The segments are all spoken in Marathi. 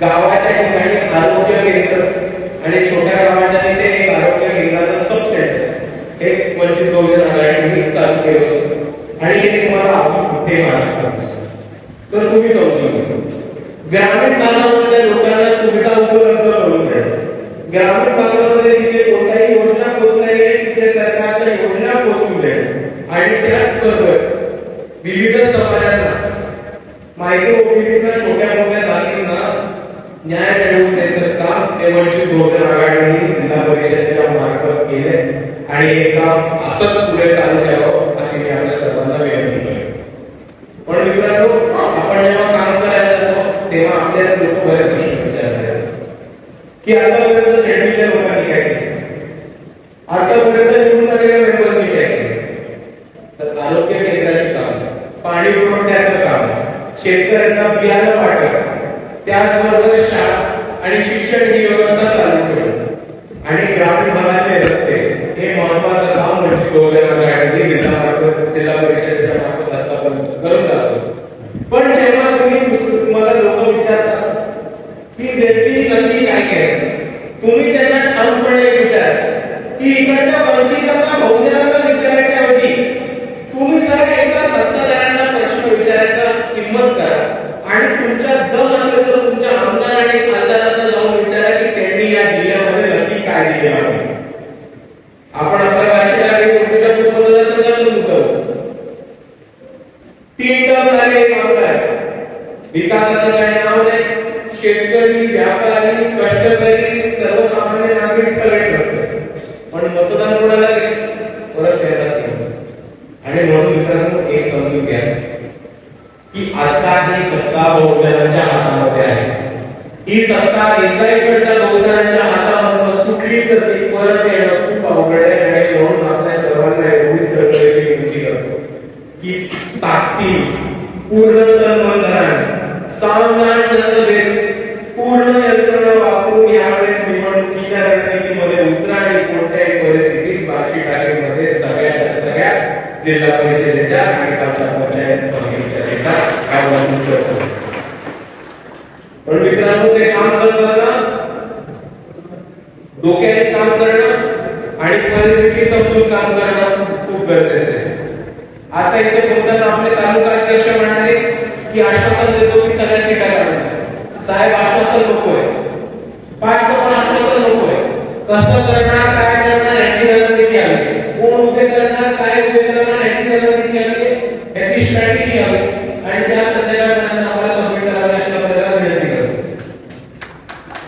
गावाच्या ठिकाणी आरोग्य केंद्र आणि छोट्या गावाच्या तिथे एक आरोग्य केंद्राचं सब सेंटर हे वंचित बहुजन आघाडीने चालू केलं होतं. आणि हे तुम्हाला ते महाराष्ट्रात तर तुम्ही समजून घ्या. ग्रामीण भागामध्ये लोकांना सुविधा उपलब्ध करून देणं. ग्रामीण भागामध्ये तिथे कोणत्याही योजना पोहोचल्या नाही तिथे सरकारच्या योजना पोहोचून देणं. आणि त्याचबरोबर विविध समाजांना माहिती ओबीसीना छोट्या मोठ्या जातींना न्याय मिळवून त्याचं काम हे म्हणजे वंचित बहुजन आघाडीने जिल्हा परिषदेच्या मार्फत केले आणि हे काम असंच पुढे चालू द्यावं अशी मी आपल्या सर्वांना विनंती करतो. पण मित्रांनो आपण जेव्हा काम करायला जातो तेव्हा आपल्याला लोक बरेच प्रश्न विचारतात. की आतापर्यंत सेडमीच्या लोकांनी काय केलं? आतापर्यंत निवडून आलेल्या मेंबर्सनी काय केलं? तर आरोग्य केंद्राचे काम पाणी पुरवठ्याचं काम शेतकऱ्यांना बियाणं वाटप त्याचबरोबर शाळा आणि शिक्षण ही व्यवस्था चालू ठेवणं आणि ग्रामीण भागातले रस्ते हे महत्वाचं काम म्हणजे बहुजन जिल्हा मार्फत जिल्हा परिषदेच्या मार्फत आतापर्यंत करत जातो पण जेव्हा तुम्ही तुम्हाला लोक विचारतात की जेपी नक्की काय केलं तुम्ही त्यांना ठामपणे विचार की इकडच्या वंचितांना बहुजनांना विचारायच्या ऐवजी तुम्ही जर एकदा सत्ताधाऱ्यांना प्रश्न विचारायचा किंमत करा आणि तुमच्या दम असेल तर तुमच्या आमदार आणि खासदारांना जाऊन विचारा की त्यांनी या जिल्ह्यामध्ये नक्की काय दिले आहे आपण आपल्या भाषेत आले कोणत्या मतदारसंघातून उठवतो तीन टर्म झाले एक आमदार विकासाचं काही नाव नाही शेतकरी व्यापारी कष्टकरी सर्वसामान्य नागरिक सगळे असतात पण मतदान कोणाला केलं? परत त्यालाच केलं. आणि म्हणून मित्रांनो एक समजून घ्या की आता ही सत्ता बहुजनांच्या हातामध्ये आहे ही सत्ता एका इकडच्या बहुजनांच्या हातामधून सुटली तर ती परत येणं खूप अवघड आहे आणि म्हणून आपल्या सर्वांना एवढी सरकारची विनंती करतो की ताकदी पूर्ण तन्मंतराने सावधान जनतेत पूर्ण वापरून यावेळेस निवडणुकीच्या रणनीतीमध्ये उतरा आणि कोणत्याही परिस्थितीत बाकी ठाकरेमध्ये सगळ्याच्या सगळ्या जिल्हा परिषदेच्या आणि खालच्या पंचायत समितीच्या सीटा आव्हान करतो पण मित्रांनो ते काम करताना डोक्याने काम करणं आणि परिस्थिती समजून काम करणं खूप गरजेचं आहे आता इथे बोलताना आपले तालुका अध्यक्ष म्हणाले की आश्वासन देतो की सगळ्या साहेब आश्वासन नकोय पाठतो पण आश्वासन नकोय कसं करणार काय करणार याची रणनीती आली. कोण उभे करणार काय उभे करणार याची रणनीती आली. याची स्ट्रॅटेजी आली. आणि त्या संदर्भात आम्हाला कमेंट करावी अशी आपल्याला विनंती करतो.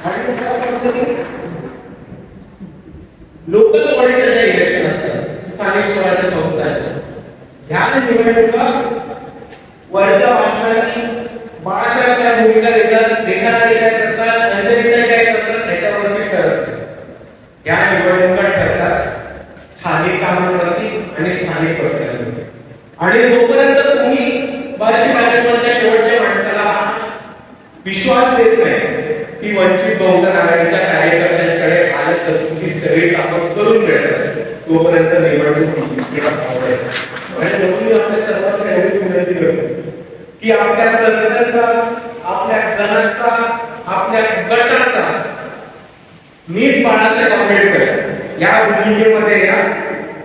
आणि त्या पद्धतीने? लोकल बॉडीच्या ज्या इलेक्शन असतात स्थानिक स्वराज्य संस्थांच्या ह्या निवडणुका वरच्या भाषणाने बाळा भूमिका देतात देणारे काय करतात अंजलीताई काय करतात त्याच्यावरती ठरत नाही. या निवडणुका ठरतात स्थानिक कामांवरती आणि स्थानिक प्रश्नांवरती आणि जोपर्यंत तुम्ही बार्शी भाजपमधल्या शेवटच्या माणसाला विश्वास देत नाही की वंचित बहुजन आघाडीच्या कार्यकर्त्यांकडे आलं तर तुम्ही सगळी कामं करून मिळतात. तोपर्यंत निवडणूक आणि म्हणून आपल्या सर्वांना एवढीच विनंती करतो की आपल्या सर्कलचा आपल्या गणाचा आपल्या गटाचा नीट बाळासाहेब आंबेडकर या भूमिकेमध्ये या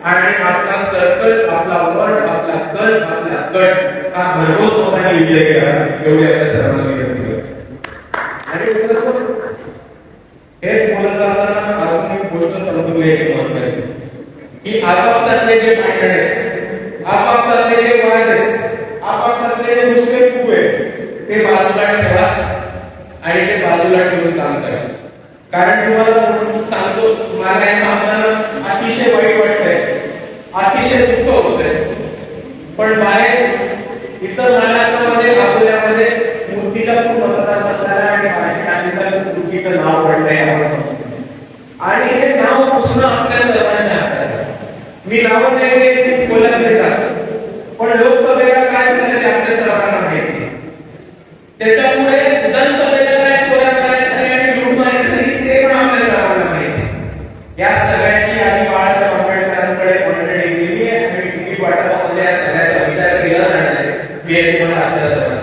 आणि आपला सर्कल आपला वर्ड आपला गण आपला गट हा भरघोस स्वतःने विजय करा. एवढी आपल्या सर्वांना विनंती आणि हेच बोलत असताना अजून एक गोष्ट समजून घ्यायची महत्वाची की आपापसातले जे भांडण आहेत आपापसातले जे वाद आहेत आपापसातले जे दुसरे खूप आहेत ते बाजूला ठेवा आणि ते बाजूला ठेवून काम करा कारण तुम्हाला सांगतो तुम्हाला काय सांगताना अतिशय वाईट वाटतंय. अतिशय दुःख होतंय. पण बाहेर इतर महाराष्ट्रामध्ये अकोल्यामध्ये मूर्तीला खूप मतदारसंघाला आणि बाहेर टाकीला मूर्तीचं नाव पडलंय आणि हे नाव पुसणं आपल्या सर्वांच्या हातात मी नाव नाही बोलत नाही जात पण लोकसभेला काय झालं ते आपल्या सर्वांना माहिती आहे. त्याच्यामुळे विधानसभेला काय चोऱ्या करायच्या आणि लुटमारी झाली ते पण आपल्या सर्वांना माहिती आहे. या सगळ्याची आधी बाळासाहेब आंबेडकरांकडे मंडळी दिली आहे आणि तिकीट वाटपामध्ये या सगळ्याचा विचार केला जाणार आहे हे तुम्हाला आपल्या सर्वांना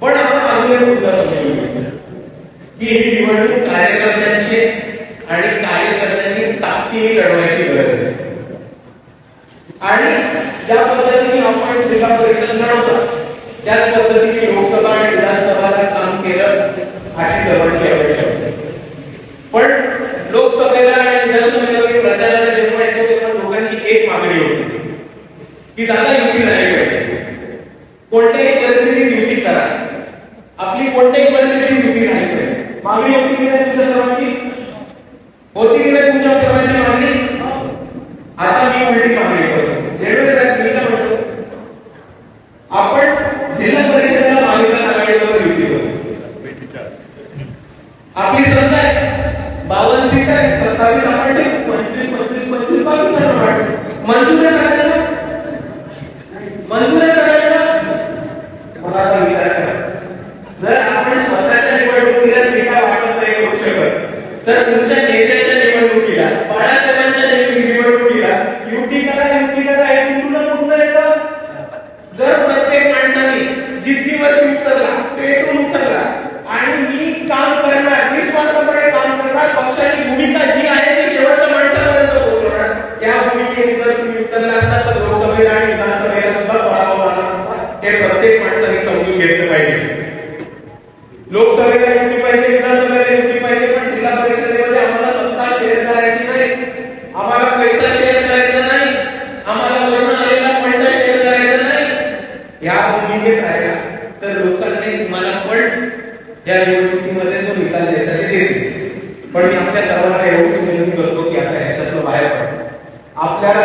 पण आपण अजून मुद्दा समजून घेतला की ही निवडणूक कार्यकर्त्यांची आणि कार्यकर्त्यांनी ताकदीने लढवायची गरज आहे. आणि ज्या पद्धतीने आपण जिल्हा परिषद लढवतात त्याच पद्धतीने लोकसभा आणि विधानसभाला काम केलं अशी सर्वांची अपेक्षा होती पण लोकसभेला आणि विधानसभेला मी प्रचाराला जेव्हा येतो तेव्हा दोघांची एक मागणी होती की दादा युती झाली पाहिजे कोणत्याही परिस्थितीत युती करा आपली कोणत्याही परिस्थितीत युती झाली पाहिजे मागणी होती की नाही तुमच्या सर्वांची होती की नाही तुमच्या सर्वांची मागणी आता मी उलटी मागणी करतो रेल्वे साहेब मी काय म्हणतो आपण जिल्हा परिषदेला महाविकास आघाडीबरोबर युती करू आपली सत्ता आहे बावन्न सीट आहे सत्तावीस आपण देऊ पंचवीस पंचवीस पंचवीस बावीस जण वाटू. मंजूर आहे सगळ्यांना मंजूर आहे सगळ्यांना मला आता विचार करा जर आपण स्वतःच्या निवडणुकीला सीटा वाटत नाही करू शकत तर तुमच्या नेत्याच्या निवडणुकीला बाळासाहेबांच्या निव- निवडणुकीला युती करा युती करा हे कुठून कुठून येतं जर प्रत्येक माणसाने जिद्दीवरती उतरला पेटून उतरला आणि मी काम करणार निस्वार्थपणे काम करणार पक्षाची भूमिका जी आहे ती शेवटच्या माणसापर्यंत पोहोचवणार त्या भूमिकेने तर नसतात तर लोकसभेला आणि विधानसभेला सुद्धा पराभव झाला असतात. हे प्रत्येक माणसाने समजून घेतलं पाहिजे. लोकसभेला युती पाहिजे विधानसभेला युती पाहिजे पण जिल्हा परिषदेमध्ये आम्हाला सत्ता शेअर करायची नाही. आम्हाला पैसा शेअर करायचा नाही. आम्हाला वरून आलेला फंड शेअर करायचा नाही. या भूमिकेत राहिला तर लोकांनी तुम्हाला पण या निवडणुकीमध्ये जो निकाल द्यायचा ते देते. पण मी आपल्या सर्वांना एवढीच विनंती करतो की आता ह्याच्यातलं बाहेर पडा आपल्याला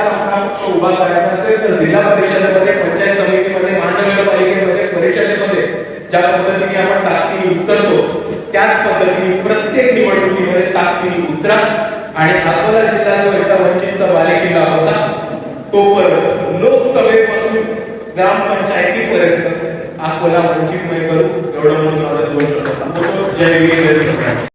चांगला करायचा असेल तर जिल्हा परिषदेमध्ये पंचायत समितीमध्ये महानगरपालिकेमध्ये परिषदेमध्ये ज्या पद्धतीने आपण ताकदी उतरतो त्याच पद्धतीने प्रत्येक निवडणुकीमध्ये ताकदी उतरा. आणि अकोला जिल्हा जो एकदा वंचितचा बालेकिल्ला होता तो परत लोकसभेपासून ग्रामपंचायतीपर्यंत अकोला वंचितमय करू. एवढं म्हणून माझा दोन जय